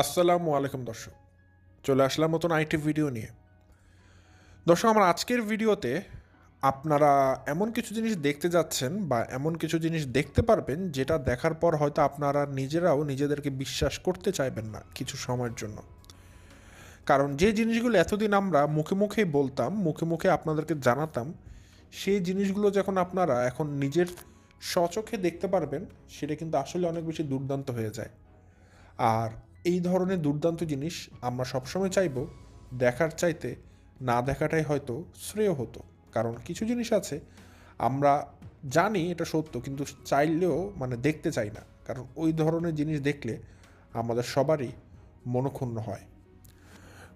আসসালামু আলাইকুম দর্শক, চলে আসলাম নতুন আইটি ভিডিও নিয়ে। দর্শক, আমার আজকের ভিডিওতে আপনারা এমন কিছু জিনিস দেখতে যাচ্ছেন বা এমন কিছু জিনিস দেখতে পারবেন যেটা দেখার পর হয়তো আপনারা নিজেরাও নিজেদেরকে বিশ্বাস করতে চাইবেন না কিছু সময়ের জন্য। কারণ যে জিনিসগুলো এতদিন আমরা মুখে মুখেই বলতাম, মুখে মুখে আপনাদেরকে জানাতাম, সেই জিনিসগুলো যখন আপনারা এখন নিজের স্বচোখে দেখতে পারবেন, সেটা কিন্তু আসলে অনেক বেশি দুর্দান্ত হয়ে যায়। আর এই ধরনের দুর্দান্ত জিনিস আমরা সবসময় চাইব দেখার চাইতে না দেখাটাই হয়তো শ্রেয় হতো। কারণ কিছু জিনিস আছে, আমরা জানি এটা সত্য, কিন্তু চাইলেও মানে দেখতে চাই না। কারণ ওই ধরনের জিনিস দেখলে আমাদের সবারই মনক্ষুণ্ণ হয়।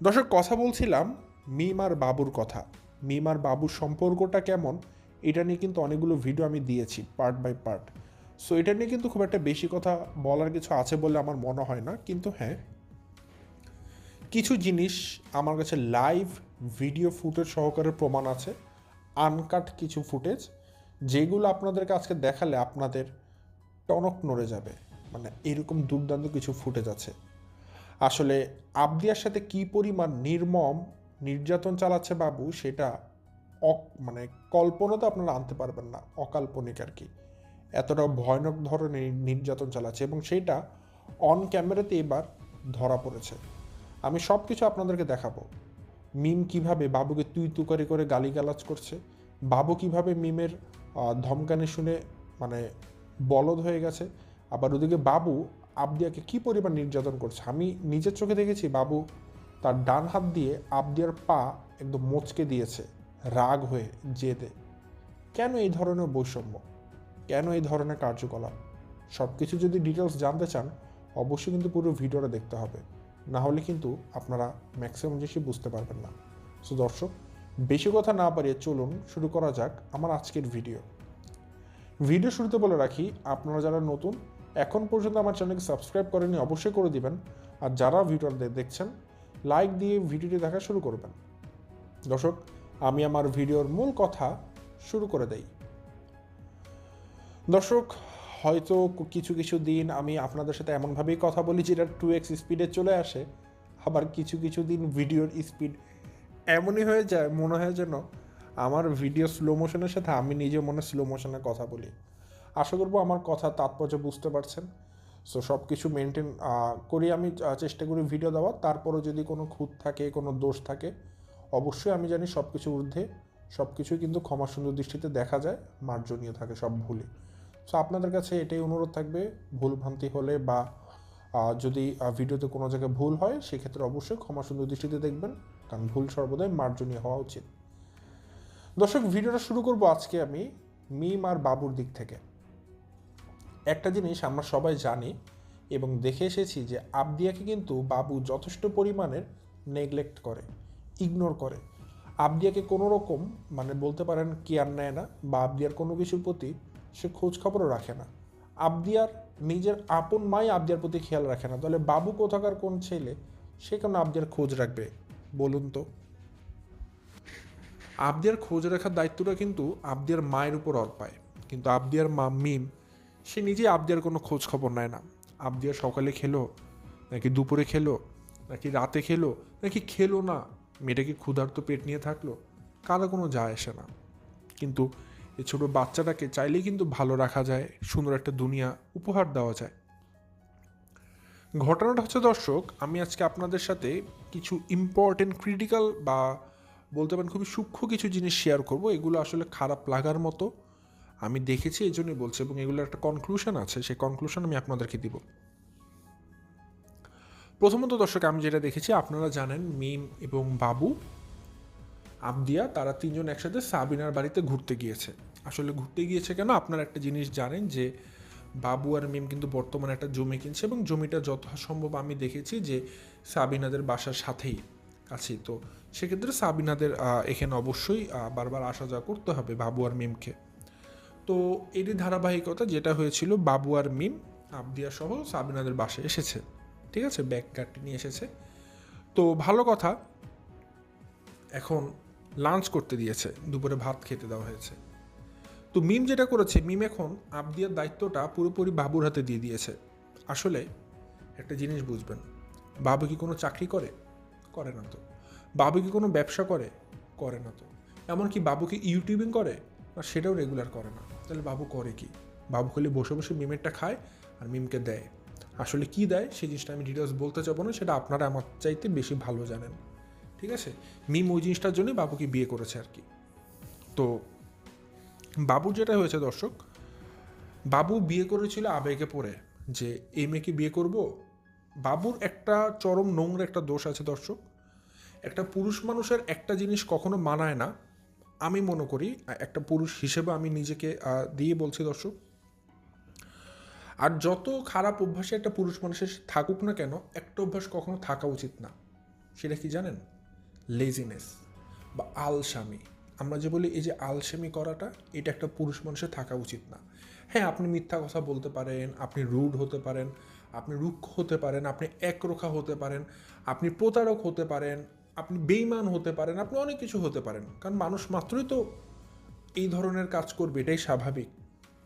দর্শক, কথা বলছিলাম মিম আর বাবুর কথা। মিম আর বাবুর সম্পর্কটা কেমন, এটা নিয়ে কিন্তু অনেকগুলো ভিডিও আমি দিয়েছি পার্ট বাই পার্ট সো এটা নিয়ে কিন্তু খুব একটা বেশি কথা বলার কিছু আছে বলে আমার মনে হয় না। কিন্তু হ্যাঁ কিছু জিনিস আমার কাছে লাইভ ভিডিও ফুটেজ সহকারে প্রমাণ আছে আনকাট কিছু ফুটেজ যেগুলো আপনাদেরকে আজকে দেখালে আপনাদের টনক নড়ে যাবে। মানে এরকম দুর্দান্ত কিছু ফুটেজ আছে। আসলে আবদিয়ার সাথে কি পরিমাণ নির্মম নির্যাতন চালাচ্ছে বাবু, সেটা অক মানে কল্পনা তো আপনারা আনতে পারবেন না, অকাল্পনিক আর কি। এতটা ভয়ানক ধরনের নির্যাতন চালাচ্ছে এবং সেইটা অন ক্যামেরাতে এবার ধরা পড়েছে। আমি সব কিছু আপনাদেরকে দেখাবো। মিম কীভাবে বাবুকে তুই তুকারি করে গালিগালাজ করছে, বাবু কীভাবে মিমের ধমকানি শুনে মানে বলদ হয়ে গেছে, আবার ওদিকে বাবু আবদিয়াকে কি পরিমাণ নির্যাতন করছে? আমি নিজের চোখে দেখেছি বাবু তার ডান হাত দিয়ে আবদিয়ার পা একদম মোচকে দিয়েছে, রাগ হয়ে জেদে কেন এই ধরনের বৈষম্য? কেন এই ধরনের কার্যকলাপ? সব কিছু যদি ডিটেলস জানতে চান, অবশ্যই কিন্তু পুরো ভিডিওটা দেখতে হবে। না হলে কিন্তু আপনারা ম্যাক্সিমাম জিনিসই বুঝতে পারবেন না। সো দর্শক, বেশি কথা না পারিয়ে চলুন, শুরু করা যাক আমার আজকের ভিডিও ভিডিও শুরুতে বলে রাখি, আপনারা যারা নতুন, এখন পর্যন্ত আমার চ্যানেলকে সাবস্ক্রাইব করেনি অবশ্যই করে দিবেন। আর যারা ভিডিওটা দেখছেন লাইক দিয়ে ভিডিওটি দেখা শুরু করবেন। দর্শক, আমি আমার ভিডিওর মূল কথা শুরু করে দেই। দর্শক, হয়তো কিছু কিছু দিন আমি আপনাদের সাথে এমনভাবেই কথা বলি যেটা টু এক্স স্পিডে চলে আসে। আবার কিছু কিছু দিন ভিডিওর স্পিড এমনই হয়ে যায়, মনে হয় যেন আমার ভিডিও স্লো মোশনের সাথে আমি নিজে মনে স্লো মোশনে কথা বলি। আশা করব আমার কথা তাৎপর্য বুঝতে পারছেন। সো সব কিছু মেনটেন করি আমি চেষ্টা করি ভিডিও দেওয়ার। তারপরও যদি কোনো খুঁত থাকে, কোনো দোষ থাকে, অবশ্যই আমি জানি সব কিছু ঊর্ধ্বে। সব কিছুই কিন্তু ক্ষমা সুন্দর দৃষ্টিতে দেখা যায়, মার্জনীয় থাকে, সব ভুলই। সো আপনাদের কাছে এটাই অনুরোধ থাকবে, ভুল ভ্রান্তি হলে বা যদি ভিডিওতে কোনো জায়গায় ভুল হয়, সেক্ষেত্রে অবশ্যই ক্ষমা সুন্দর দৃষ্টিতে দেখবেন, কারণ ভুল সর্বদাই মার্জনীয় হওয়া উচিত। দর্শক, ভিডিওটা শুরু করব আজকে আমি মিম আর বাবুর দিক থেকে। একটা জিনিস আমরা সবাই জানি এবং দেখে এসেছি যে আবদিয়াকে কিন্তু বাবু যথেষ্ট পরিমাণের নেগলেক্ট করে ইগনোর করে। আবদিয়াকে কোনো রকম মানে বলতে পারেন কেয়ার নেয় না বা আবদিয়ার কোনো কিছুর প্রতি সে খোঁজ খবরও রাখে না। আবদিয়ার নিজের আপন মাই আবদিয়ার প্রতি খেয়াল রাখে না। তাহলে বাবু কোথাকার কোন ছেলে? সে কেন আবদিয়ার খোঁজ রাখবে? বলুন তো। আবদিয়ার খোঁজ রাখার দায়িত্বটা কিন্তু আবদিয়ার মায়ের উপর অর্পায় কিন্তু আবদিয়ার মা মিম, সে নিজেই আবদিয়ার কোনো খোঁজ খবর নেয় না। আবদিয়ার সকালে খেলো, নাকি দুপুরে খেলো, নাকি রাতে খেলো, নাকি খেলো না? মেয়েটা কি ক্ষুধার্ত পেট নিয়ে থাকল, কারও কোনো যায় আসে না। কিন্তু এই ছোটো বাচ্চাটাকে চাইলেই কিন্তু ভালো রাখা যায়, সুন্দর একটা দুনিয়া উপহার দেওয়া যায়। ঘটনাটা হচ্ছে, দর্শক, আমি আজকে আপনাদের সাথে কিছু ইম্পর্টেন্ট ক্রিটিক্যাল বা বলতে পারেন খুবই সূক্ষ্ম কিছু জিনিস শেয়ার করব। এগুলো আসলে খারাপ লাগার মতো আমি দেখেছি এই জন্যই বলছি এবং এগুলোর একটা কনক্লুশন আছে, সেই কনক্লুশন আমি আপনাদেরকে দিব। প্রথমত দর্শক, আমি যেটা দেখেছি, আপনারা জানেন মিম এবং বাবু আবদিয়া, তারা তিনজন একসাথে সাবিনার বাড়িতে ঘুরতে গিয়েছে। আসলে ঘুরতে গিয়েছে কেন? আপনারা একটা জিনিস জানেন যে, বাবু আর মিম কিন্তু বর্তমানে একটা জমি কিনছে এবং জমিটা যথাসম্ভব আমি দেখেছি যে, সাবিনাদের বাসার সাথেই আছে। তো সেক্ষেত্রে সাবিনাদের এখানে অবশ্যই বারবার আসা যাওয়া করতে হবে বাবু আর মিমকে। তো এরই ধারাবাহিকতা যেটা হয়েছিল, বাবু আর মিম, আবদিয়া সহ সাবিনাদের বাসায় এসেছে। ঠিক আছে? ব্যাগ কার্ডটি নিয়ে এসেছে। তো ভালো কথা। এখন লাঞ্চ করতে দিয়েছে, দুপুরে ভাত খেতে দেওয়া হয়েছে। তো মিম যেটা করেছে, মিম এখন আবদিয়ার দায়িত্বটা পুরোপুরি বাবুর হাতে দিয়ে দিয়েছে। আসলে একটা জিনিস বুঝবেন, বাবু কি কোনো চাকরি করে? করে না তো। বাবু কি কোনো ব্যবসা করে? করে না তো। এমনকি বাবু কি ইউটিউবিং করে? না, সেটাও রেগুলার করে না। তাহলে বাবু করে কি? বাবু খালি বসে বসে মিমেরটা খায় আর মিমকে দেয়। আসলে কি দেয়, সেই জিনিসটা আমি ডিটেলস বলতে চাবো না, সেটা আপনারা আমার চাইতে বেশি ভালো জানেন। ঠিক আছে? মিম ওই জিনিসটার জন্যই বাবুকে বিয়ে করেছে আর কি। তো বাবুর যেটা হয়েছে দর্শক, বাবু বিয়ে করেছিল আবেগে পড়ে যে, এই মেয়েকে বিয়ে করব? বাবুর একটা চরম নোংরা একটা দোষ আছে দর্শক। একটা পুরুষ মানুষের একটা জিনিস কখনো মানায় না। আমি মনে করি, একটা পুরুষ হিসেবে আমি নিজেকে দিয়ে বলছি দর্শক, আর যত খারাপ অভ্যাসে একটা পুরুষ মানুষের থাকুক না কেন, একটা অভ্যাস কখনো থাকা উচিত না। সেটা কি জানেন? লেজিনেস বা আলসামি আমরা যে বলি এই যে আলসামি করাটা, এটা একটা পুরুষ মানুষের থাকা উচিত না। হ্যাঁ আপনি মিথ্যা কথা বলতে পারেন, আপনি রুড হতে পারেন, আপনি রুক্ষ হতে পারেন, আপনি একরোখা হতে পারেন, আপনি প্রতারক হতে পারেন, আপনি বেইমান হতে পারেন, আপনি অনেক কিছু হতে পারেন। কারণ মানুষ মাত্রই তো এই ধরনের কাজ করবে, এটাই স্বাভাবিক।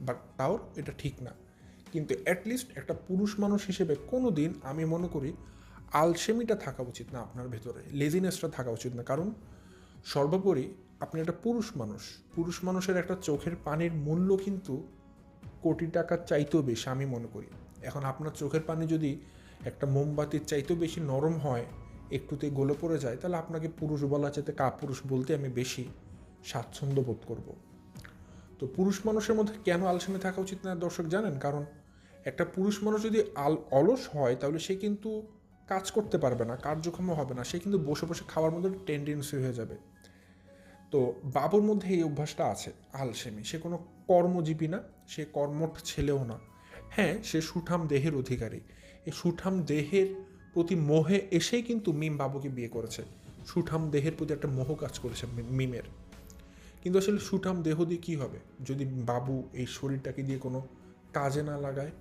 বাট তাও এটা ঠিক না। কিন্তু অ্যাটলিস্ট একটা পুরুষ মানুষ হিসেবে কোনো দিন আমি মনে করি আলসেমিটা থাকা উচিত না আপনার ভেতরে লেজিনেসটা থাকা উচিত না। কারণ সর্বোপরি আপনি একটা পুরুষ মানুষ, পুরুষ মানুষের একটা চোখের পানির মূল্য কিন্তু কোটি টাকার চাইতেও বেশি, আমি মনে করি। এখন আপনার চোখের পানি যদি একটা মোমবাতির চাইতেও বেশি নরম হয় একটুতে গলে পড়ে যায়, তাহলে আপনাকে পুরুষ বলা চাইতে কা পুরুষ বলতে আমি বেশি স্বাচ্ছন্দ্য বোধ করব। তো পুরুষ মানুষের মধ্যে কেন আলসেমি থাকা উচিত না দর্শক জানেন? কারণ একটা পুরুষ মানুষ যদি আল, অলস হয়, তাহলে সে কিন্তু কাজ করতে পারবে না কার্যক্ষম হবে না, সে কিন্তু বসে বসে খাওয়ার মধ্যে টেন্ডেন্সি হয়ে যাবে। তো বাবুর মধ্যে এই অভ্যাসটা আছে, আলসেমি। সে কোনো কর্মজীবী না, সে কর্মঠ ছেলেও না। হ্যাঁ সে সুঠাম দেহের অধিকারী। এই সুঠাম দেহের প্রতি মোহে এসেই কিন্তু মিম বাবুকে বিয়ে করেছে। সুঠাম দেহের প্রতি একটা মোহ কাজ করেছে মিমের। কিন্তু আসলে সুঠাম দেহ দিয়ে কী হবে? যদি বাবু এই শরীরটাকে দিয়ে কোনো কাজে না লাগায়?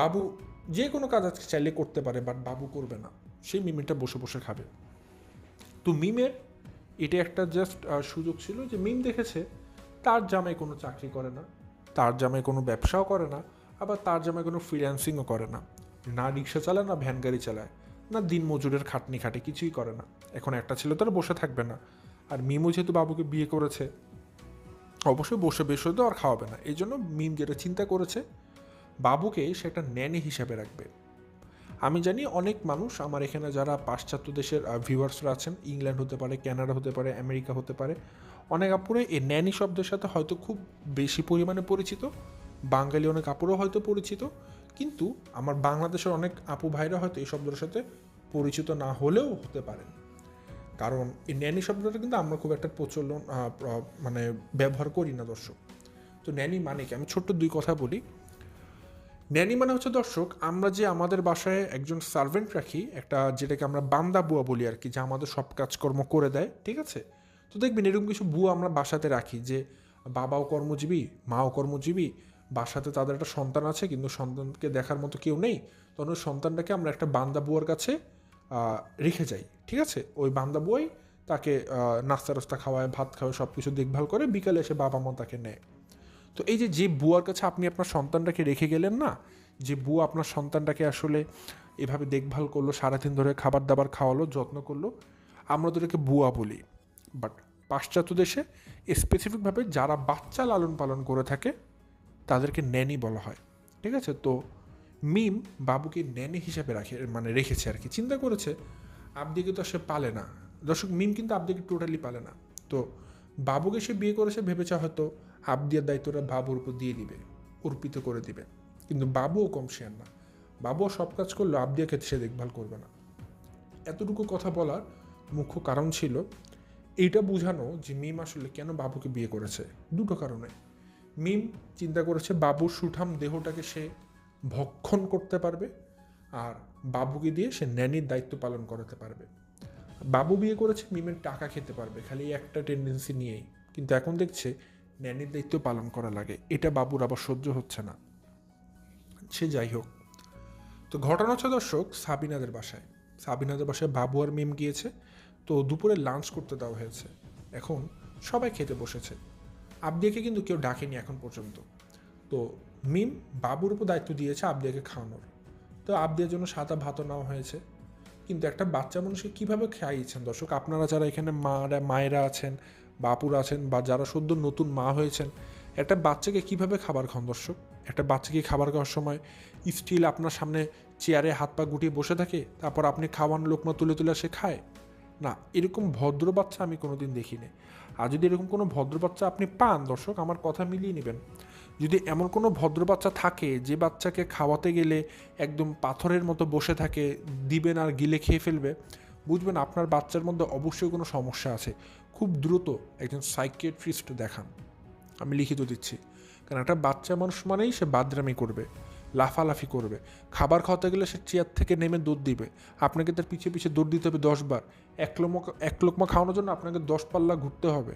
বাবু যে কোনো কাজ আজকে চাইলে করতে পারে বাট বাবু করবে না। সেই মিমেরটা বসে বসে খাবে। তো মিমের এটা একটা জাস্ট সুযোগ ছিল যে মিম দেখেছে, তার জামাই কোনো চাকরি করে না, তার জামাই কোনো ব্যবসাও করে না, আবার তার জামাই কোনো ফ্রিল্যান্সিংও করে না। না রিক্সা চালায়, না ভ্যান গাড়ি চালায়, না দিন মজুরের খাটনি খাটে কিছুই করে না। এখন একটা ছিল তার বসে থাকবে না। আর মিমও যেহেতু বাবুকে বিয়ে করেছে, অবশ্যই বসে বেসে তো আর খাওয়াবে না। এই জন্য মিম যেটা চিন্তা করেছে বাবুকে সে একটা ন্যানি হিসাবে রাখবে। আমি জানি অনেক মানুষ আমার এখানে যারা পাশ্চাত্য দেশের ভিউয়ার্সরা আছেন, ইংল্যান্ড হতে পারে, কানাডা হতে পারে, আমেরিকা হতে পারে, অনেক আপুরে এই ন্যানি শব্দের সাথে হয়তো খুব বেশি পরিমাণে পরিচিত, বাঙালি অনেক আপুরও হয়তো পরিচিত, কিন্তু আমার বাংলাদেশের অনেক আপু ভাইরা হয়তো এই শব্দের সাথে পরিচিত না হলেও হতে পারেন। কারণ এই ন্যানি শব্দটা কিন্তু আমরা খুব একটা প্রচলন মানে ব্যবহার করি না দর্শক। তো ন্যানি মানে কি? আমি ছোট্ট দুই কথা বলি। ন্যানি মানে হচ্ছে দর্শক, আমরা যে আমাদের বাসায় একজন সার্ভেন্ট রাখি, একটা যেটাকে আমরা বান্দা বুয়া বলি আর কি, যা আমাদের সব কাজকর্ম করে দেয়, ঠিক আছে? তো দেখবেন এরকম কিছু বুয়া আমরা বাসাতে রাখি যে বাবাও কর্মজীবী, মাও কর্মজীবী, বাসাতে তাদের একটা সন্তান আছে, কিন্তু সন্তানকে দেখার মতো কেউ নেই তখন ওই সন্তানটাকে আমরা একটা বান্দা বুয়ার কাছে রেখে যাই, ঠিক আছে? ওই বান্দা বুয়াই তাকে নাস্তা রাস্তা খাওয়ায়, ভাত খাওয়ায় সব কিছু দেখভাল করে, বিকালে এসে বাবা মা তাকে নেয়। তো এই যে যে বুয়ার কাছে আপনি আপনার সন্তানটাকে রেখে গেলেন না, যে বুয়া আপনার সন্তানটাকে আসলে এভাবে দেখভাল করল, সারাদিন ধরে খাবার দাবার খাওয়ালো, যত্ন করল, আমরা ওদেরকে বুয়া বলি। বাট পাশ্চাত্য দেশে স্পেসিফিকভাবে যারা বাচ্চা লালন পালন করে থাকে, তাদেরকে ন্যানি বলা হয়। ঠিক আছে? তো মিম বাবুকে ন্যানি হিসাবে রাখে মানে রেখেছে আর কি। চিন্তা করেছে, আবদিকে তো সে পালে না। দর্শক মিম কিন্তু আবদিকে টোটালি পালে না। তো বাবুকে সে বিয়ে করেছে, ভেবেছে হয়তো আবদিয়ার দায়িত্বটা বাবুর উপর দিয়ে দিবে, অর্পিত করে দিবে। কিন্তু বাবুও কম শেয়ার না। বাবুও সব কাজ করল আবদিয়াকে সে দেখভাল করবে না। এতটুকু কথা বলার মুখ্য কারণ ছিল, এইটা বোঝানো যে মিম আসলে কেন বাবুকে বিয়ে করেছে। দুটো কারণে। মিম চিন্তা করেছে বাবুর সুঠাম দেহটাকে সে ভক্ষণ করতে পারবে আর বাবুকে দিয়ে সে ন্যানির দায়িত্ব পালন করাতে পারবে। বাবু বিয়ে করেছে মিমের টাকা খেতে পারবে, খালি একটা টেন্ডেন্সি নিয়েই। কিন্তু এখন দেখছে ন্যানির দায়িত্ব পালন করা লাগে। এটা বাবুর আবার সহ্য হচ্ছে না। সে যাই হোক। তো ঘটনা হচ্ছে দর্শক সাবিনাদের বাসায়। সাবিনাদের বাসায় বাবু আর মিম গিয়েছে। তো দুপুরে লাঞ্চ করতে দেওয়া হয়েছে। এখন সবাই খেতে বসেছে। আবদিয়াকে কিন্তু কেউ ডাকেনি এখন পর্যন্ত। তো মিম বাবুর উপর দায়িত্ব দিয়েছে আবদিয়াকে খাওয়ানোর। তো আবদিয়ার জন্য সাদা ভাতও নেওয়া হয়েছে। কিন্তু একটা বাচ্চা মানুষকে কীভাবে খাইয়েছেন দর্শক? আপনারা যারা এখানে মারা, মায়েরা আছেন বাপুরা আছেন বা যারা সদ্য নতুন মা হয়েছেন, একটা বাচ্চাকে কীভাবে খাবার খান দর্শক? একটা বাচ্চাকে খাবার খাওয়ার সময় স্টিল আপনার সামনে চেয়ারে হাত পা গুটিয়ে বসে থাকে, তারপর আপনি খাওয়ান লোকমা তুলে তুলে সে খায়? না, এরকম ভদ্র বাচ্চা আমি কোনোদিন দেখিনি। আর যদি এরকম কোনো ভদ্র বাচ্চা আপনি পান দর্শক, আমার কথা মিলিয়ে নেবেন। যদি এমন কোনো ভদ্র বাচ্চা থাকে, যে বাচ্চাকে খাওয়াতে গেলে একদম পাথরের মতো বসে থাকে, দিবেন আর গিলে খেয়ে ফেলবে, বুঝবেন আপনার বাচ্চার মধ্যে অবশ্যই কোনো সমস্যা আছে। খুব দ্রুত একজন সাইকিয়াট্রিস্ট দেখান। আমি লিখিত দিচ্ছি, কারণ একটা বাচ্চা মানুষ মানেই সে বাদরামি করবে, লাফালাফি করবে। খাবার খাওয়াতে গেলে সে চেয়ার থেকে নেমে দৌড় দিবে। আপনাকে তার পিছিয়ে পিছিয়ে দৌড় দিতে হবে দশবার এক লোকমা এক লোকমা খাওয়ানোর জন্য আপনাকে দশ পাল্লা ঘুরতে হবে।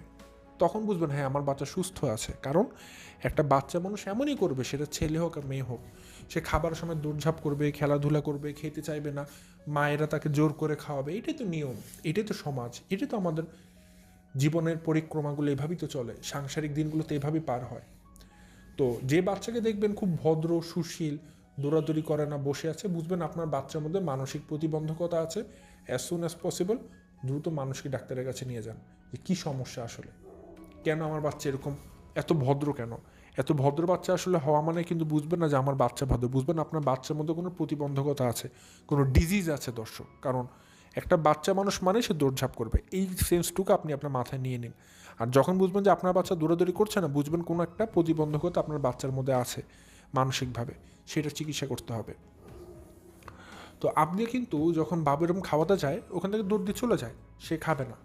তখন বুঝবেন হ্যাঁ আমার বাচ্চা সুস্থ আছে। কারণ একটা বাচ্চা মানুষ এমনই করবে, সেটা ছেলে হোক আর মেয়ে হোক। সে খাবার সময় দৌড়ঝাঁপ করবে, খেলাধুলা করবে, খেতে চাইবে না। মায়েরা তাকে জোর করে খাওয়াবে। এটাই তো নিয়ম, এটাই তো সমাজ, এটাই তো আমাদের জীবনের পরিক্রমাগুলো এভাবেই তো চলে, সাংসারিক দিনগুলো তো এভাবেই পার হয়। তো যে বাচ্চাকে দেখবেন খুব ভদ্র, সুশীল, দৌড়াদৌড়ি করে না, বসে আছে, বুঝবেন আপনার বাচ্চার মধ্যে মানসিক প্রতিবন্ধকতা আছে। অ্যাজ সুন অ্যাজ পসিবল দ্রুত মানসিক ডাক্তারের কাছে নিয়ে যান যে কী সমস্যা আসলে? কেন আমার বাচ্চা এরকম? এত ভদ্র কেন? এত ভদ্র বাচ্চা আসলে হওয়া মানে কিন্তু বুঝবেন না যে আমার বাচ্চা ভদ্র। বুঝবেন আপনার বাচ্চার মধ্যে কোনো প্রতিবন্ধকতা আছে, কোনো ডিজিজ আছে দর্শক। কারণ একটা বাচ্চা মানুষ মানে সে দৌড়ঝাঁপ করবে। এই সেন্সটুকু আপনি আপনার মাথায় নিয়ে নিন। আর যখন বুঝবেন যে আপনার বাচ্চা দৌড়াদৌড়ি করছে না, বুঝবেন কোনো একটা প্রতিবন্ধকতা আপনার বাচ্চার মধ্যে আছে মানসিকভাবে, সেটা চিকিৎসা করতে হবে। তো আপনি কিন্তু যখন বাবু এরকম খাওয়াতে যায়, ওখান থেকে দৌড় দিয়ে চলে যায়, সে খাবে না।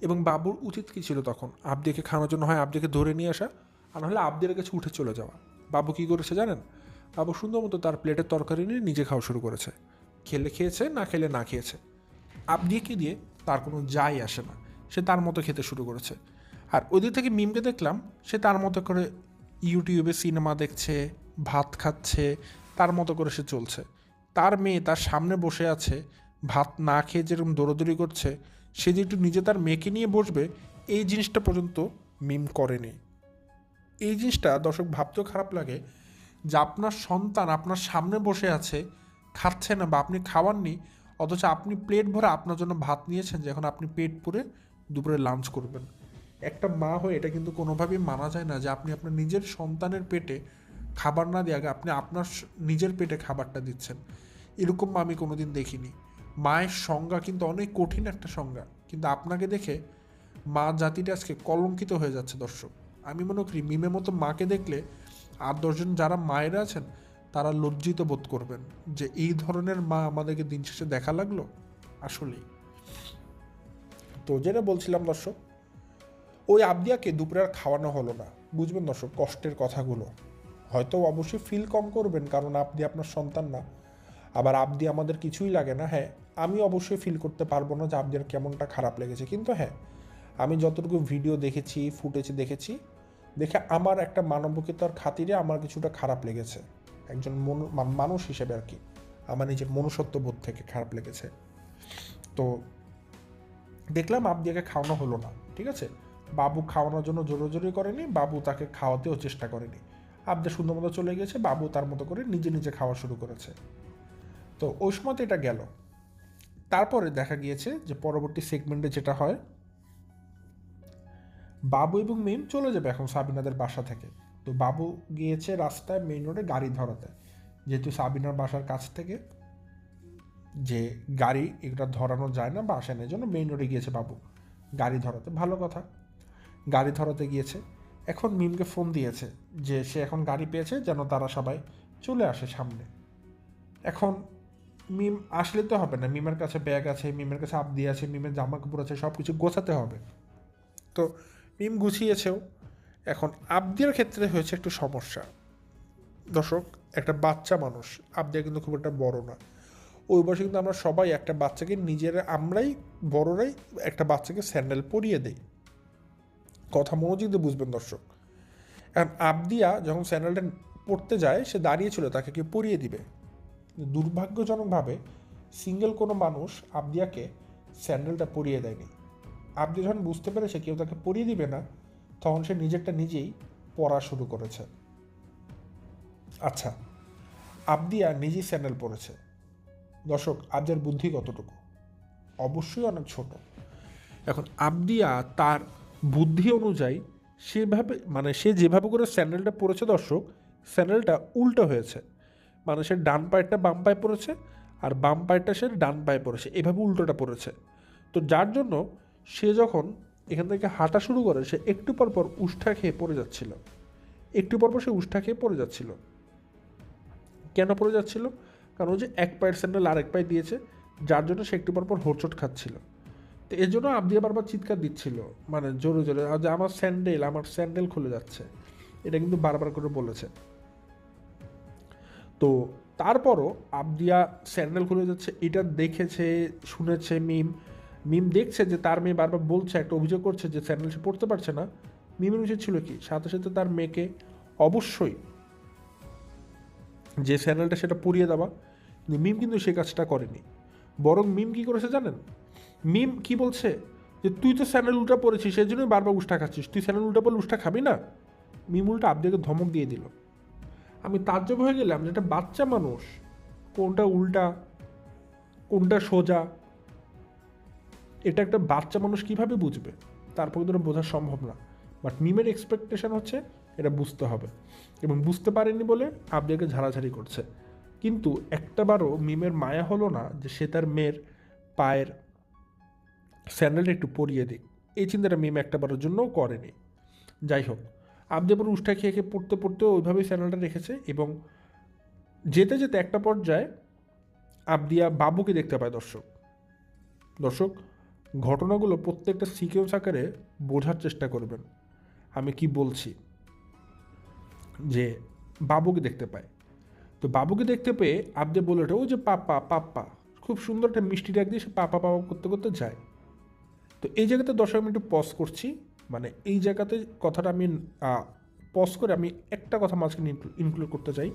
এবং বাবুর উচিত কী ছিল তখন? আবদিকে খাওয়ানোর জন্য হয় আবদিকে ধরে নিয়ে আসা, আর নাহলে আবদের কাছে উঠে চলে যাওয়া। বাবু কী করেছে জানেন? বাবু সুন্দর মতো তার প্লেটের তরকারি নিয়ে নিজে খাওয়া শুরু করেছে। খেলে খেয়েছে, না খেলে না খেয়েছে। আবদিকে দিয়ে তার কোনো যাই আসে না। সে তার মতো খেতে শুরু করেছে। আর ওই দিক থেকে মিমকে দেখলাম, সে তার মতো করে ইউটিউবে সিনেমা দেখছে, ভাত খাচ্ছে, তার মতো করে সে চলছে। তার মেয়ে তার সামনে বসে আছে, ভাত না খেয়ে যেরকম দৌড়দৌড়ি করছে, সে যে একটু নিজে তার মেয়েকে নিয়ে বসবে, এই জিনিসটা পর্যন্ত মিম করেনি। এই জিনিসটা দর্শক ভাবতেও খারাপ লাগে যে আপনার সন্তান আপনার সামনে বসে আছে, খাচ্ছে না বা আপনি খাওয়াননি অথচ আপনি প্লেট ভরে আপনার জন্য ভাত নিয়েছেন যে এখন আপনি পেট পুরে দুপুরে লাঞ্চ করবেন। একটা মা হয়ে এটা কিন্তু কোনোভাবেই মানা যায় না যে আপনি আপনার নিজের সন্তানের পেটে খাবার না দিয়ে আগে আপনি আপনার নিজের পেটে খাবারটা দিচ্ছেন। এরকম মা আমি কোনোদিন দেখিনি। মায়ের সংজ্ঞা কিন্তু অনেক কঠিন একটা সংজ্ঞা। কিন্তু আপনাকে দেখে মা জাতিটা আজকে কলঙ্কিত হয়ে যাচ্ছে দর্শক। আমি মনে করি মিমের মতো মাকে দেখলে আর দশজন যারা মায়েরা আছেন তারা লজ্জিত বোধ করবেন যে এই ধরনের মা আমাদেরকে দিন শেষে দেখা লাগল? আসলেই। তো যেটা বলছিলাম দর্শক, ওই আবদিয়াকে দুপুরে আর খাওয়ানো হলো না। বুঝবেন দর্শক, কষ্টের কথাগুলো। হয়তো অবশ্যই ফিল কম করবেন, কারণ আপনি আপনার সন্তান না। আবার আবদি আমাদের কিছুই লাগে না হ্যাঁ। আমি অবশ্যই ফিল করতে পারব না যে আবদির কেমনটা খারাপ লেগেছে। কিন্তু হ্যাঁ আমি যতটুকু ভিডিও দেখেছি ফুটেজ দেখেছি, দেখে আমার একটা মানবিকতার খাতিরে আমার কিছুটা খারাপ লেগেছে। একজন মনু- মানুষ হিসেবে আর কি আমার নিজের মনুষ্যত্ব বোধ থেকে খারাপ লেগেছে। তো দেখলাম আবদিয়াকে খাওয়ানো হলো না, ঠিক আছে? বাবু খাওয়ানোর জন্য জোরাজোরি করেনি, বাবু তাকে খাওয়াতেও চেষ্টা করেনি। আবদে সুন্দর মতো চলে গেছে, বাবু তার মতো করে নিজে নিজে খাওয়া শুরু করেছে। তো ওই সময় এটা গেল। তারপরে দেখা গিয়েছে যে পরবর্তী সেগমেন্টে যেটা হয়, বাবু এবং মিম চলে যাবে এখন সাবিনাদের বাসা থেকে। তো বাবু গিয়েছে রাস্তায় মেইন রোডে গাড়ি ধরাতে। যেহেতু সাবিনার বাসার কাছ থেকে যে গাড়ি এটা ধরানো যায় না বা আসে না এই জন্য মেইন রোডে গিয়েছে বাবু। গাড়ি ধরাতে, ভালো কথা। গাড়ি ধরাতে গিয়েছে। এখন মিমকে ফোন দিয়েছে যে সে এখন গাড়ি পেয়েছে যেন তারা সবাই চলে আসে সামনে। এখন মিম আসলে তো হবে না। মিমের কাছে ব্যাগ আছে, মিমের কাছে আবদি আছে, মিমের জামা কাপড় আছে সব কিছু গোছাতে হবে। তো মিম গুছিয়েছেও এখন আবদির ক্ষেত্রে হয়েছে একটু সমস্যা। দর্শক, একটা বাচ্চা মানুষ আবদিয়া কিন্তু খুব একটা বড় না। ওই বয়সে কিন্তু আমরা সবাই একটা বাচ্চাকে নিজেরা, আমরাই বড়রাই একটা বাচ্চাকে স্যান্ডেল পরিয়ে দেই। কথা মনোযোগ দিয়ে বুঝবেন দর্শক। এখন আবদিয়া যখন স্যান্ডেলটা পড়তে যায়, সে দাঁড়িয়েছিল, তাকে কেউ পরিয়ে দিবে। দুর্ভাগ্যজনকভাবে সিঙ্গেল কোনো মানুষ আবদিয়াকে স্যান্ডেলটা পরিয়ে দেয়নি। আবদি যখন বুঝতে পেরেছে কেউ তাকে পরিয়ে দিবে না তখন সে নিজেরটা নিজেই পড়া শুরু করেছে। আচ্ছা আবদিয়া নিজেই স্যান্ডেল পরেছে। দর্শক, আবদিয়ার বুদ্ধি কতটুকু? অবশ্যই অনেক ছোট। এখন আবদিয়া তার বুদ্ধি অনুযায়ী সেভাবে মানে সে যেভাবে করে স্যান্ডেলটা পরেছে দর্শক, স্যান্ডেলটা উল্টো হয়েছে। মানে সে ডান পায়েরটা বাম পায়ে পড়েছে আর বাম পায়েরটা সে ডান পায়ে পড়েছে এভাবে উল্টোটা পড়েছে তো যার জন্য সে যখন এখান থেকে হাঁটা শুরু করে, সে একটু পর পর উষ্ঠা খেয়ে পড়ে যাচ্ছিল। একটু পর পর সে উষ্ঠা খেয়ে পড়ে যাচ্ছিল। কেন পড়ে যাচ্ছিল? কারণ যে এক পায়ের স্যান্ডেল আরেক পায়ে দিয়েছে, যার জন্য সে একটু পর পর হোঁচট খাচ্ছিল। তো এর জন্য আবদিয়া বারবার চিৎকার দিচ্ছিল মানে জোরে জোরে যে আমার স্যান্ডেল আমার স্যান্ডেল খুলে যাচ্ছে। এটা কিন্তু বারবার করে বলেছে। তো তারপরও আবদিয়া স্যান্ডেল খুলে যাচ্ছে, এটা দেখেছে, শুনেছে, মিম মিম দেখছে যে তার মেয়ে বারবার বলছে, একটা অভিযোগ করছে যে স্যান্ডেল সে পড়তে পারছে না। মিমের উচিত ছিল কি? সাথে সাথে তার মেয়েকে অবশ্যই যে স্যান্ডেলটা সেটা পরিয়ে দেওয়া। কিন্তু মিম কিন্তু সে কাজটা করেনি। বরং মিম কি করেছে জানেন? মিম কি বলছে যে, তুই তো স্যান্ডেল উল্টা পড়েছিস, সেই জন্যই বারবার উষ্টা খাচ্ছিস। তুই স্যান্ডেল উল্টা পড়লে উষ্টা খাবি না? মিম উল্টা আবদিয়াকে ধমক দিয়ে দিল। আমি তাজ্জব হয়ে গেলাম যে একটা বাচ্চা মানুষ, কোনটা উল্টা, কোনটা সোজা এটা একটা বাচ্চা মানুষ কীভাবে বুঝবে? তারপর তো এটা বোঝা সম্ভব না। বাট মিমের এক্সপেকটেশন হচ্ছে এটা বুঝতে হবে। এবং বুঝতে পারেনি বলে আবদিয়াকে ঝাড়াঝাড়ি করছে। কিন্তু একটাবারও মিমের মায়া হলো না যে সে তার মেয়ের পায়ের স্যান্ডেলটা একটু পরিয়ে দিক। এই চিন্তাটা মিম একটাবারের জন্যও করেনি। যাই হোক আবদেবর উষ্ঠা খেয়ে খেয়ে পড়তে পড়তে ওইভাবেই স্যান্ডেলটা রেখেছে এবং যেতে যেতে একটা পর্যায়ে আবদিয়া বাবুকে দেখতে পায় দর্শক। দর্শক ঘটনাগুলো প্রত্যেকটা সিকিউন্স আকারে বোঝার চেষ্টা করবেন। আমি কি বলছি? যে বাবুকে দেখতে পায়। তো বাবুকে দেখতে পেয়ে আবদে বলে ওঠে ও যে পাপ্পা পাপ্পা। খুব সুন্দর একটা মিষ্টি ডাক দিয়ে সে পাপা পাপা করতে করতে যায়। তো এই জায়গাতে দর্শক, আমি একটু পজ করছি। মানে এই জায়গাতে কথাটা আমি পজ করে আমি একটা কথা মাঝখানে ইনক্লুড করতে চাই।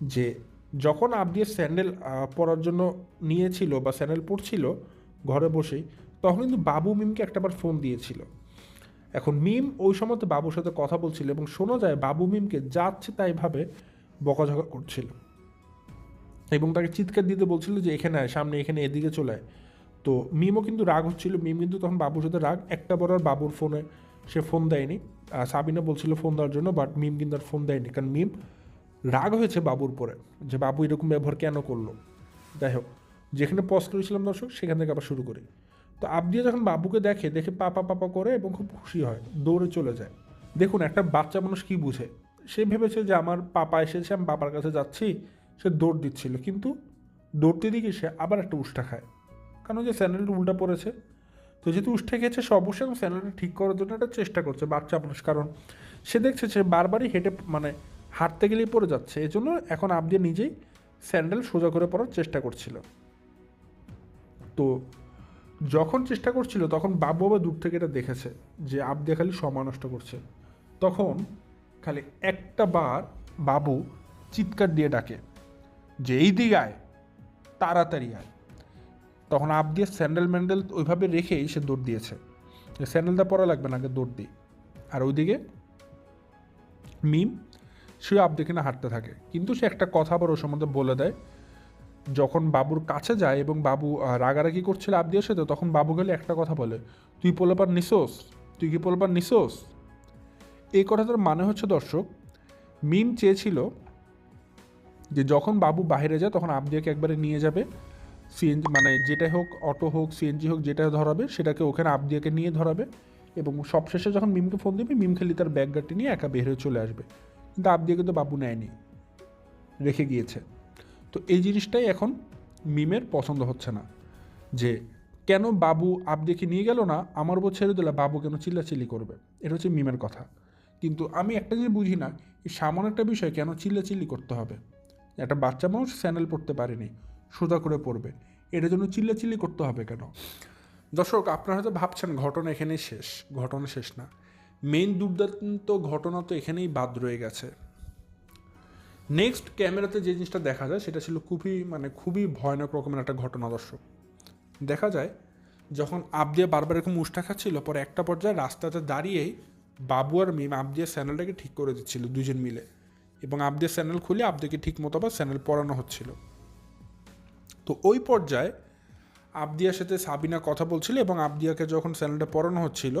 যে যখন আবদিয়ে স্যান্ডেল পরার জন্য নিয়েছিল বা স্যান্ডেল পরছিল ঘরে বসেই তখন কিন্তু বাবু মিমকে একটাবার ফোন দিয়েছিল। এখন মিম ওই সময় বাবুর সাথে কথা বলছিল এবং শোনা যায় বাবু মিমকে যাচ্ছে তাই ভাবে বকাঝকা করছিল। এবং তাকে চিৎকার দিতে বলছিল যে, এখানে আয়, সামনে এখানে এদিকে চলে আয়। তো মিমও কিন্তু রাগ হচ্ছিল, মিম কিন্তু তখন বাবুর সাথে রাগ, একটা বড় আর বাবুর ফোনে সে ফোন দেয়নি। সাবিনা বলছিল ফোন দেওয়ার জন্য বাট মিম কিন্তু আর ফোন দেয়নি, কারণ মিম রাগ হয়েছে বাবুর পরে যে বাবু এরকম ব্যবহার কেন করল? যাই হোক, যেখানে পজ করেছিলাম দর্শক, সেখান থেকে আবার শুরু করি। তো আবদিয়া যখন বাবুকে দেখে দেখে পাপা পাপা করে এবং খুব খুশি হয়, দৌড়ে চলে যায়। দেখুন, একটা বাচ্চা মানুষ কি বুঝে? সে ভেবেছে যে আমার পাপা এসেছে, আমি বাবার কাছে যাচ্ছি, সে দৌড় দিচ্ছিল। কিন্তু দৌড়তে দিকে সে আবার একটা উষ্ঠা খায়। কারণ যে স্যান্ডেলটা উল্টা পড়েছে, তো যেহেতু উষ্ঠে গেছে সে অবশ্যই স্যান্ডেলটা ঠিক করার জন্য একটা চেষ্টা করছে বাচ্চা মানুষ। কারণ সে দেখছে সে বারবারই হেঁটে মানে হাঁটতে গেলেই পড়ে যাচ্ছে। এই জন্য এখন আবদিয়া নিজেই স্যান্ডেল সোজা করে পড়ার চেষ্টা করছিল। তো যখন চেষ্টা করছিল, তখন বাবু বাবা দূর থেকে এটা দেখেছে যে আবদিয়া খালি সময় নষ্ট করছে। তখন খালি একটা বার বাবু চিৎকার দিয়ে ডাকে, যে এই দিকে আয়, তাড়াতাড়ি আয়। তখন আপ দিয়ে স্যান্ডেল ম্যান্ডেল ওইভাবে রেখেই সে দৌড় দিয়েছে। স্যান্ডেলটা পরা লাগবে না, আগে দৌড় দিই। আর ওইদিকে মিম সে আপ দেখে না হাঁটতে থাকে। কিন্তু সে একটা কথা আবার ওর সম্বন্ধে বলে দেয় যখন বাবুর কাছে যায় এবং বাবু রাগারাগি করছিল আপ দিয়ে সাথে, তখন বাবু গেলে একটা কথা বলে, তুই পোলাপার নিসোস? তুই কি পোলাপার নিসোস? এই কথাটার মানে হচ্ছে, দর্শক, মিম চেয়েছিল যে যখন বাবু বাইরে যায়, তখন আবদিয়াকে একবারে নিয়ে যাবে। সিএনজি মানে যেটাই হোক, অটো হোক, সিএনজি হোক, যেটা ধরাবে, সেটাকে ওখানে আবদিয়াকে নিয়ে ধরাবে এবং সবশেষে যখন মিমকে ফোন দিবে, মিম খালি তার ব্যাগ গাড়ি নিয়ে একা বের হয়ে চলে আসবে। কিন্তু আবদিয়াকে তো বাবু নেয়নি, রেখে গিয়েছে। তো এই জিনিসটাই এখন মিমের পছন্দ হচ্ছে না। যে কেন বাবু আবদিয়াকে নিয়ে গেল না, আমার উপর ছেড়ে দিলে, বাবু কেন চিল্লাচিল্লি করবে? এটা হচ্ছে মিমের কথা। কিন্তু আমি একটা জিনিস বুঝি না এই সামান্য একটা বিষয় কেন চিল্লাচিল্লি করতে হবে? একটা বাচ্চা মানুষ স্যান্ডেল পড়তে পারেনি, সোজা করে পড়বে এটার জন্য চিল্লাচিল্লি করতে হবে কেন? দর্শক, আপনারা হয়তো ভাবছেন ঘটনা এখানেই শেষ, ঘটনা শেষ না। মেইন দুর্দান্ত ঘটনা তো এখানেই বাদ রয়ে গেছে। নেক্সট ক্যামেরাতে যে জিনিসটা দেখা যায়, সেটা ছিল খুবই মানে খুবই ভয়ানক রকমের একটা ঘটনা দর্শক দেখা যায়, যখন আবদিয়া বারবার এরকম উষ্টা খাচ্ছিল পরে একটা পর্যায়ে রাস্তাতে দাঁড়িয়েই বাবু আর মিম আবদিয়া স্যান্ডেলটাকে ঠিক করে দিচ্ছিল দুজন মিলে। এবং আবদিয়া স্যান্ডেল খুলে আবদিকে ঠিক মতো আবার স্যান্ডেল পরানো হচ্ছিল। তো ওই পর্যায়ে আবদিয়ার সাথে সাবিনা কথা বলছিল এবং আবদিয়াকে যখন স্যানেলটা পড়ানো হচ্ছিল,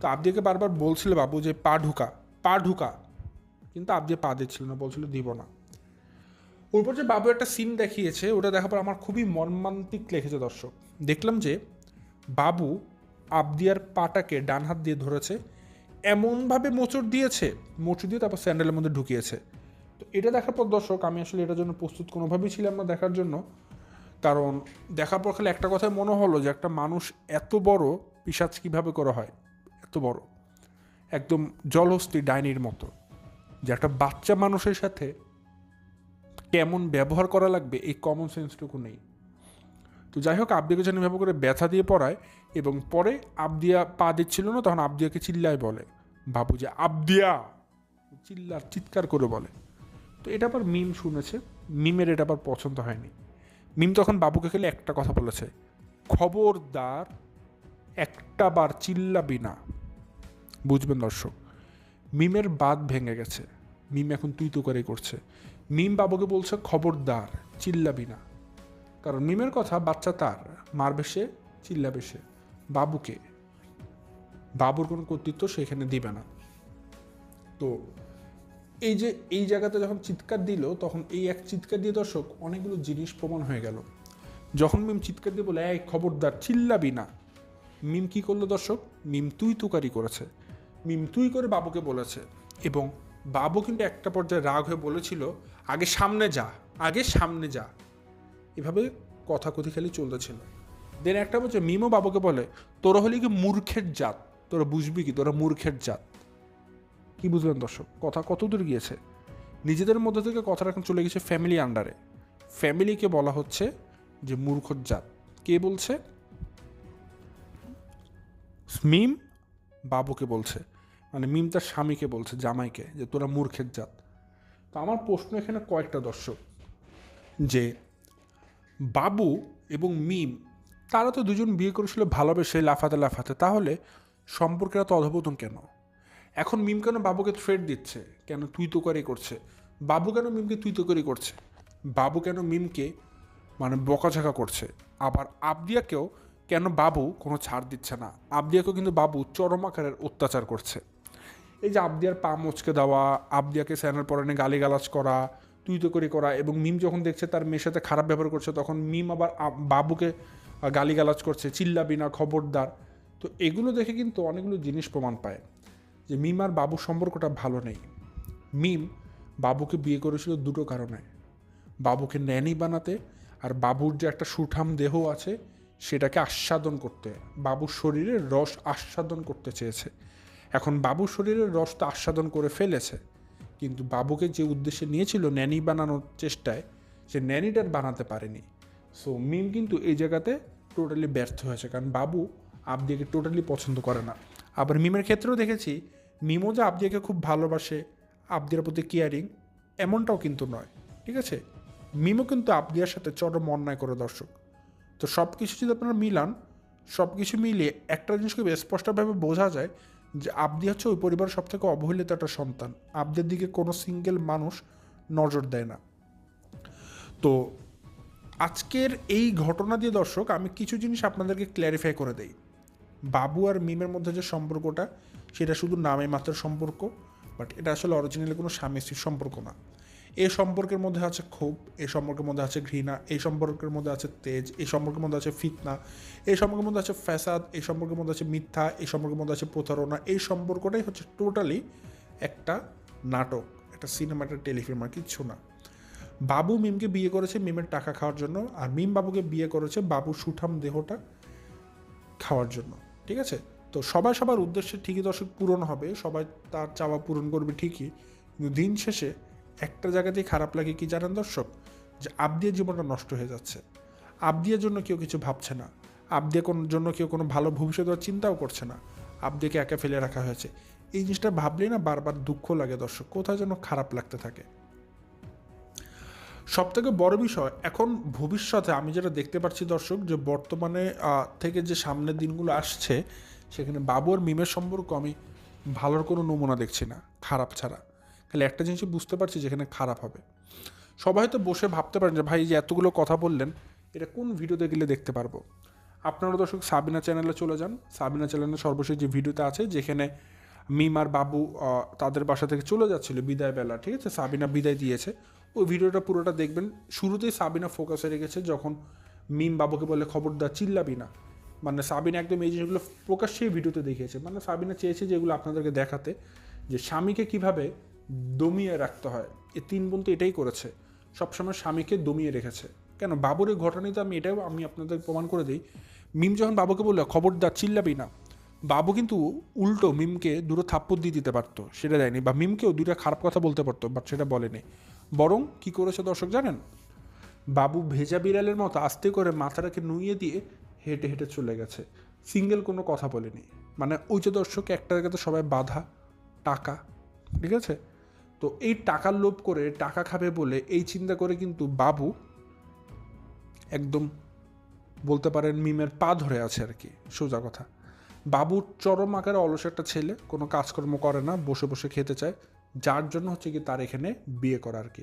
তো আবদিয়াকে বারবার বলছিল বাবু যে পা ঢুকা পা ঢুকা। কিন্তু আবদিয়া পা দিচ্ছিল না, বলছিল দিব না। ওর পর যে বাবু একটা সিন দেখিয়েছে, ওটা দেখার পর আমার খুবই মর্মান্তিক লেগেছে দর্শক। দেখলাম যে বাবু আবদিয়ার পাটাকে ডান হাত দিয়ে ধরেছে, এমনভাবে মোচড় দিয়েছে, মোচড় দিয়ে তারপর স্যান্ডেলের মধ্যে ঢুকিয়েছে। তো এটা দেখার পর দর্শক, আমি আসলে এটার জন্য প্রস্তুত কোনোভাবেই ছিলাম না দেখার জন্য। কারণ দেখার পর খালি একটা কথাই মনে হলো যে একটা মানুষ এত বড় পিসাজ কীভাবে করা হয়? এত বড়। একদম জলহস্তি ডাইনির মতো। যে একটা বাচ্চা মানুষের সাথে কেমন ব্যবহার করা লাগবে, এই কমন সেন্সটুকু নেই। তো যাই হোক আবদিয়াকে যেন এভাবে করে ব্যথা দিয়ে পড়ায় এবং পরে আবদিয়া পা দিচ্ছিল না, তখন আবদিয়াকে চিল্লায় বলে। বাবু যে আবদিয়া! চিল্লার, চিৎকার করে বলে। তো এটা আবার মিম শুনেছে। মিমের এটা আবার পছন্দ হয়নি। মিম তখন বাবুকে খেলে একটা কথা বলেছে, খবরদার একটা বার চিল্লাবি না। বুঝবেন দর্শক মিমের বাদ ভেঙে গেছে। মিম এখন তুই তো করে করছে। মিম বাবুকে বলছে, খবরদার, চিল্লাবি না। কারণ মিমের কথা বাচ্চা তার, মারবে সে, চিল্লাবে সে, বাবুকে। বাবুর কোনো কর্তৃত্ব সেখানে দিবে না। তো এই যে, এই জায়গাতে যখন চিৎকার দিল, তখন এই এক চিৎকার দিয়ে দর্শক অনেকগুলো জিনিস প্রমাণ হয়ে গেল। যখন মিম চিৎকার দিয়ে বলে, এই খবরদার, চিল্লাবি না। মিম কি করল দর্শক? মিম তুই তুকারি করেছে। মিম তুই করে বাবুকে বলেছে এবং বাবু কিন্তু একটা পর্যায়ে রাগ হয়ে বলেছিল, আগে সামনে যা, আগে সামনে যা। এভাবে কথা কথি খালি চলতেছিল। দেন একটা বলছে মিমও বাবুকে বলে, তোরা হলি কি মূর্খের জাত? তোরা বুঝবি কি? তোরা মূর্খের জাত। কি বুঝলেন দর্শক? কথা কত দূর গিয়েছে? নিজেদের মধ্যে থেকে কথাটা এখন চলে গেছে ফ্যামিলি আন্ডারে ফ্যামিলিকে বলা হচ্ছে যে মূর্খর জাত। কে বলছে? মিম বাবুকে বলছে মানে মিম তার স্বামীকে বলছে, জামাইকে, যে তোরা মূর্খের জাত। তো আমার প্রশ্ন এখানে কয়েকটা দর্শক, যে বাবু এবং মিম, তারা তো দুজন বিয়ে করেছিল ভালোবেসে লাফাতে লাফাতে, তাহলে সম্পর্কেরা তো অধপতন কেন? এখন মিম কেন বাবুকে থ্রেড দিচ্ছে? কেন তুই তো করে করছে? বাবু কেন মিমকে তুই তো করে করছে? বাবু কেন মিমকে মানে বকাঝাকা করছে? আবার আবদিয়াকেও কেন বাবু কোনো ছাড় দিচ্ছে না? আবদিয়াকেও কিন্তু বাবু চরম আকারের অত্যাচার করছে। এই যে আবদিয়ার পা মচকে দেওয়া, আবদিয়াকে স্যানের পরনে গালিগালাজ করা তুই তো করে করা এবং মিম যখন দেখছে তার মেয়ের সাথে খারাপ ব্যবহার করছে, তখন মিম আবার আব- বাবুকে গালিগালাজ করছে, চিল্লাবি না, খবরদার। তো এগুলো দেখে কিন্তু অনেকগুলো জিনিস প্রমাণ পায় যে মিম আর বাবুর সম্পর্কটা ভালো নেই। মিম বাবুকে বিয়ে করেছিল দুটো কারণে। বাবুকে ন্যানি বানাতে আর বাবুর যে একটা সুঠাম দেহ আছে সেটাকে আস্বাদন করতে, বাবুর শরীরের রস আস্বাদন করতে চেয়েছে। এখন বাবুর শরীরের রস তো আস্বাদন করে ফেলেছে, কিন্তু বাবুকে যে উদ্দেশ্যে নিয়েছিল ন্যানি বানানোর চেষ্টায়, সে ন্যানিটার বানাতে পারেনি। সো মিম কিন্তু এই জায়গাতে টোটালি ব্যর্থ হয়েছে, কারণ বাবু আবদিয়াকে টোটালি পছন্দ করে না। আবার মিমের ক্ষেত্রেও দেখেছি, মিমও যে আবদিয়াকে খুব ভালোবাসে, আবদিয়ার প্রতি কেয়ারিং এমনটাও কিন্তু নয়, ঠিক আছে? মিমও কিন্তু আবদিয়ার সাথে চরম অন্যায় করে দর্শক। তো সব কিছু যদি আপনারা মিলান সব কিছু মিলিয়ে একটা জিনিস খুব স্পষ্টভাবে বোঝা যায় যে আবদি হচ্ছে ওই পরিবারের সব থেকে অবহেলিত একটা সন্তান। আবদের দিকে কোনো সিঙ্গেল মানুষ নজর দেয় না। তো আজকের এই ঘটনা দিয়ে দর্শক, আমি কিছু জিনিস আপনাদেরকে ক্ল্যারিফাই করে দেই। বাবু আর মিমের মধ্যে যে সম্পর্কটা, সেটা শুধু নামে মাত্র সম্পর্ক বাট এটা আসলে অরিজিনালি কোনো স্বামী স্ত্রীর সম্পর্ক না। এই সম্পর্কের মধ্যে আছে ক্ষোভ এই সম্পর্কের মধ্যে আছে ঘৃণা এই সম্পর্কের মধ্যে আছে তেজ এই সম্পর্কের মধ্যে আছে ফিতনা এই সম্পর্কের মধ্যে আছে ফ্যাসাদ এই সম্পর্কের মধ্যে আছে মিথ্যা এই সম্পর্কের মধ্যে আছে প্রতারণা। এই সম্পর্কটাই হচ্ছে টোটালি একটা নাটক, একটা সিনেমা একটা টেলিফিল্ম আর কিচ্ছু না। বাবু মিমকে বিয়ে করেছে মিমের টাকা খাওয়ার জন্য আর মিম বাবুকে বিয়ে করেছে বাবু সুঠাম দেহটা খাওয়ার জন্য, ঠিক আছে? তো সবাই সবার উদ্দেশ্যে ঠিকই দর্শক পূরণ হবে, সবাই তার চাওয়া পূরণ করবে ঠিকই, কিন্তু দিন শেষে একটা জায়গাতেই খারাপ লাগে কি জানেন দর্শক? যে আবদিয়ার জীবনটা নষ্ট হয়ে যাচ্ছে। আবদিয়ার জন্য কেউ কিছু ভাবছে না। আবদিয়া কোন জন্য কেউ কোনো ভালো ভবিষ্যৎ চিন্তাও করছে না। আবদিয়াকে একা ফেলে রাখা হয়েছে। এই জিনিসটা ভাবলেই না বারবার দুঃখ লাগে দর্শক। কোথায় যেন খারাপ লাগতে থাকে। সব থেকে বড় বিষয়, এখন ভবিষ্যতে আমি যেটা দেখতে পাচ্ছি দর্শক, যে বর্তমানে থেকে যে সামনের দিনগুলো আসছে, সেখানে বাবু আর মিমের সম্পর্ক আমি ভালোর কোনো নমুনা দেখছি না, খারাপ ছাড়া। খালি একটা জিনিস বুঝতে পারছি যেখানে খারাপ হবে। সবাই হয়তো বসে ভাবতে পারেন যে, ভাই যে এতগুলো কথা বললেন, এটা কোন ভিডিওতে গেলে দেখতে পারব? আপনারা দর্শক সাবিনা চ্যানেলে চলে যান। সাবিনা চ্যানেলের সর্বশেষ যে ভিডিওতে আছে, যেখানে মিম আর বাবু তাদের বাসা থেকে চলে যাচ্ছিল বিদায় বেলা, ঠিক আছে? সাবিনা বিদায় দিয়েছে। ওই ভিডিওটা পুরোটা দেখবেন। শুরুতেই সাবিনা ফোকাসে রেখেছে যখন মিম বাবুকে বলে, খবরদার, চিল্লাবি না। মানে সাবিনা একদম এই জিনিসগুলো প্রকাশ্যেই ভিডিওতে দেখিয়েছে। মানে সাবিনা চেয়েছে যেগুলো আপনাদেরকে দেখাতে যে স্বামীকে কীভাবে দমিয়ে রাখতে হয়। এই তিন বোন তো এটাই করেছে। সবসময় স্বামীকে দমিয়ে রেখেছে। কেন? বাবুর এই ঘটনাতে আমি এটাও, আমি আপনাদের প্রমাণ করে দিই। মিম যখন বাবুকে বলল, খবরদার, চিল্লাবি না। বাবু কিন্তু উল্টো মিমকে দুটো থাপ্পড় দিয়ে দিতে পারতো, সেটা দেয়নি বা মিমকেও দুটো খারাপ কথা বলতে পারতো, বাট সেটা বলেনি। বরং কি করেছে দর্শক জানেন? বাবু ভেজা বিড়ালের মতো আস্তে করে মাথাটাকে নুইয়ে দিয়ে হেঁটে হেঁটে চলে গেছে। সিঙ্গেল কোনো কথা বলেনি। মানে ওই যে দর্শক একটা জায়গাতে সবাই বাধা, টাকা, ঠিক আছে? তো এই টাকার লোভ করে টাকা খাবে বলে এই চিন্তা করে কিন্তু বাবু একদম বলতে পারেন মিমের পা ধরে আছে আর কি, সোজা কথা। বাবুর চরম আকারে অলস একটা ছেলে, কোনো কাজকর্ম করে না, বসে বসে খেতে চায়। যার জন্য হচ্ছে কি তার এখানে বিয়ে করা আর কি।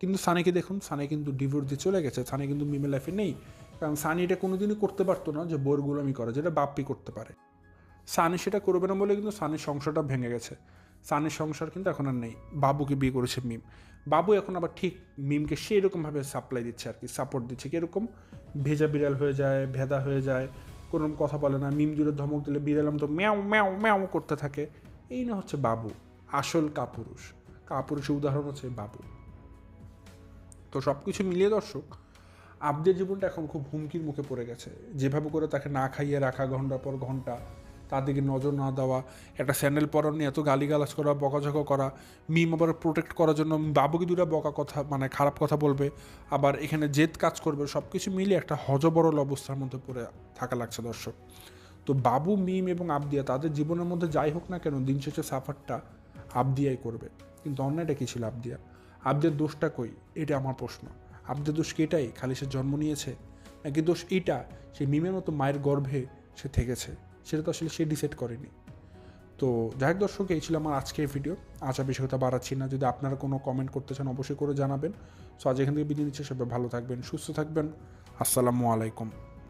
কিন্তু সানিকে দেখুন, সানি কিন্তু ডিভোর্স দিয়ে চলে গেছে, সানি কিন্তু মিমের লাইফে নেই। কারণ সানি এটা কোনোদিনই করতে পারতো না যে বোর গুলামি করে, যেটা বাপ্পি করতে পারে। সানি সেটা করবে না বলে কিন্তু সানির সংসারটা ভেঙে গেছে। সানির সংসার কিন্তু এখন আর নেই। বাবুকে বিয়ে করেছে মিম। বাবু এখন আবার ঠিক মিমকে সেই রকমভাবে সাপ্লাই দিচ্ছে আর কি সাপোর্ট দিচ্ছে। কীরকম? ভেজা বিড়াল হয়ে যায়, ভেদা হয়ে যায়, কোনো কথা বলে না, মিম জুড়ে ধমক দিলে বিড়ালাম তো ম্যাও ম্যাও ম্যাও করতে থাকে। এই না হচ্ছে বাবু, আসল কাপুরুষ। কাপুরুষের উদাহরণ হচ্ছে বাবু। তো সব কিছু মিলিয়ে দর্শক, আবদের জীবনটা এখন খুব হুমকির মুখে পড়ে গেছে। যেভাবে করে তাকে না খাইয়ে রাখা ঘণ্টা পর ঘণ্টা তার দিকে নজর না দেওয়া, একটা স্যান্ডেল পরার নিয়ে এত গালিগালাজ করা, বকাঝকা করা মিম আবার প্রোটেক্ট করার জন্য বাবুকে দুটা বকা কথা মানে খারাপ কথা বলবে, আবার এখানে জেদ কাজ করবে সব কিছু মিলিয়ে একটা হজবরল অবস্থার মধ্যে পড়ে থাকা লাগছে দর্শক। তো বাবু মিম এবং আবদিয়া তাদের জীবনের মধ্যে যাই হোক না কেন, দিন শেষে সাফারটা আবদিয়াই করবে। কিন্তু অন্যায়টা কী ছিল আবদিয়া? আবদের দোষটা কই? এটা আমার প্রশ্ন। আবদের দোষ কি এটাই? খালি সে জন্ম নিয়েছে? নাকি দোষ এটা সে মিমের মতো মায়ের গর্ভে সে থেকেছে। সেটা তো আসলে সে ডিসাইড করেনি। তো যাই হোক দর্শক, এই ছিল আমার আজকের ভিডিও আর বেশি কথা বাড়াচ্ছি না। যদি আপনারা কোনো কমেন্ট করতে চান, অবশ্যই করে জানাবেন। সো আজ এখান থেকে বিদায় নিচ্ছে। সবাই ভালো থাকবেন, সুস্থ থাকবেন। আসসালামু আলাইকুম।